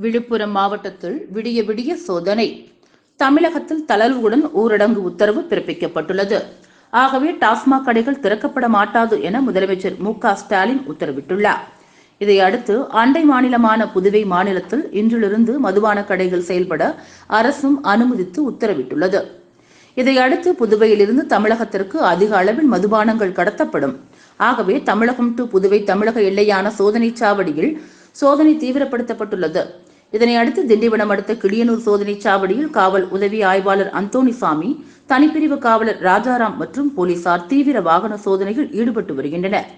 விழுப்புரம் மாவட்டத்தில் விடிய விடிய சோதனை. தமிழகத்தில் தளர்வுடன் ஊரடங்கு உத்தரவு பிறப்பிக்கப்பட்டுள்ளது. ஆகவே டாஸ்மாக் கடைகள் திறக்கப்பட மாட்டாது என முதலமைச்சர் மு ஸ்டாலின் உத்தரவிட்டுள்ளார். இதையடுத்து அண்டை மாநிலமான புதுவை மாநிலத்தில் இன்றிலிருந்து மதுபான கடைகள் செயல்பட அரசும் அனுமதித்து உத்தரவிட்டுள்ளது. இதையடுத்து புதுவையிலிருந்து தமிழகத்திற்கு அதிக அளவில் மதுபானங்கள் கடத்தப்படும். ஆகவே தமிழகம் டு புதுவை தமிழக எல்லையான சோதனை சாவடியில் சோதனை தீவிரப்படுத்தப்பட்டுள்ளது. இதனை அடுத்து திண்டிவனம் அடுத்த கிளியனூர் சோதனை சாவடியில் காவல் உதவி ஆய்வாளர் அந்தோணிசாமி தனிப்பிரிவு காவலர் ராஜாராம் மற்றும் போலீசார் தீவிர வாகன சோதனையில் ஈடுபட்டு வருகின்றனர்.